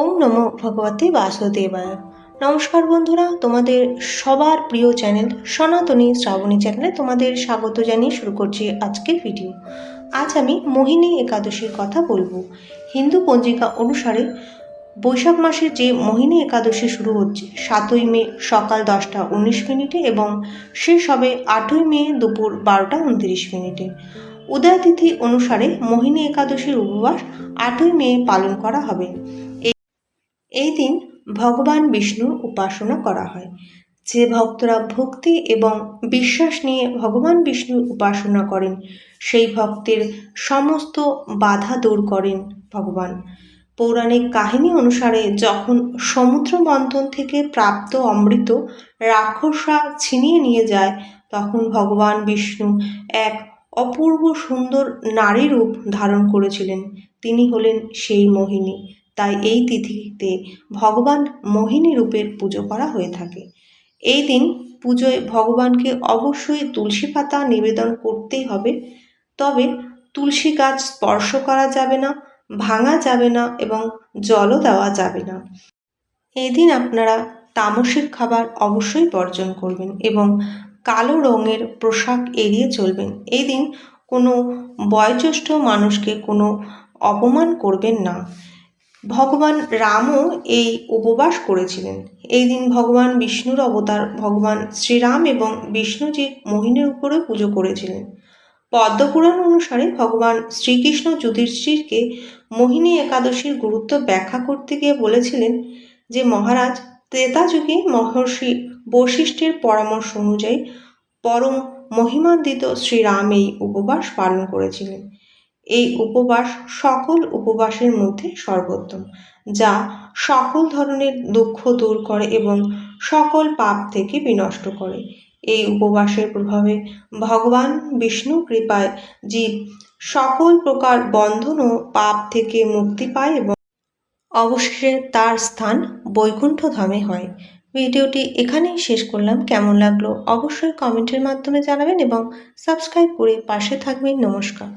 ওম নমো ভগবতে বাসুদেবায়। নমস্কার বন্ধুরা, তোমাদের সবার প্রিয় চ্যানেল সনাতনী শ্রাবণী চ্যানেলে তোমাদের স্বাগত জানিয়ে শুরু করছি আজকের ভিডিও আজ আমি মোহিনী একাদশীর কথা বলব। হিন্দু পঞ্জিকা অনুসারে বৈশাখ মাসে যে মোহিনী একাদশী শুরু হচ্ছে, সাতই মে সকাল দশটা উনিশ মিনিটে এবং শেষ হবে আটই মে দুপুর বারোটা উনত্রিশ মিনিটে। উদয় তিথি অনুসারে মোহিনী একাদশীর উপবাস আটই মে পালন করা হবে। এই দিন ভগবান বিষ্ণুর উপাসনা করা হয়। যে ভক্তরা ভক্তি এবং বিশ্বাস নিয়ে ভগবান বিষ্ণুর উপাসনা করেন, সেই ভক্তের সমস্ত বাধা দূর করেন ভগবান। পৌরাণিক কাহিনী অনুসারে যখন সমুদ্র মন্থন থেকে প্রাপ্ত অমৃত রাক্ষসরা ছিনিয়ে নিয়ে যায়, তখন ভগবান বিষ্ণু এক অপূর্ব সুন্দর নারী রূপ ধারণ করেছিলেন। তিনি হলেন সেই মোহিনী। তাই এই তিথিতে ভগবান মোহিনী রূপের পুজো করা হয়ে থাকে। এই দিন পুজোয় ভগবানকে অবশ্যই তুলসী পাতা নিবেদন করতেই হবে। তবে তুলসী গাছ স্পর্শ করা যাবে না, ভাঙা যাবে না এবং জলও দেওয়া যাবে না। এই দিন আপনারা তামসিক খাবার অবশ্যই বর্জন করবেন এবং কালো রঙের পোশাক এড়িয়ে চলবেন। এই দিন কোনো বয়োজ্যেষ্ঠ মানুষকে কোনো অপমান করবেন না। ভগবান রামও এই উপবাস করেছিলেন। এই দিন ভগবান বিষ্ণুর অবতার ভগবান শ্রীরাম এবং বিষ্ণুজি মোহিনীর উপরে পুজো করেছিলেন। পদ্মপুরাণ অনুসারে ভগবান শ্রীকৃষ্ণ যুধিষ্ঠিরকে মোহিনী একাদশীর গুরুত্ব ব্যাখ্যা করতে গিয়ে বলেছিলেন যে, মহারাজ, ত্রেতা যুগে মহর্ষি বৈশিষ্ট্যের পরামর্শ অনুযায়ী পরম মহিমান্বিত শ্রীরাম এই উপবাস পালন করেছিলেন। এই উপবাস সকল উপবাসের মধ্যে সর্বোত্তম, যা সকল ধরনের দুঃখ দূর করে এবং সকল পাপ থেকে বিনষ্ট করে। এই উপবাসের প্রভাবে ভগবান বিষ্ণু কৃপায় জীব সকল প্রকার বন্ধন ও পাপ থেকে মুক্তি পায় এবং অবশেষে তার স্থান বৈকুণ্ঠ ধামে হয়। ভিডিওটি এখানেই শেষ করলাম। কেমন লাগল অবশ্যই কমেন্টের মাধ্যমে জানাবেন এবং সাবস্ক্রাইব করে পাশে থাকবেন। নমস্কার।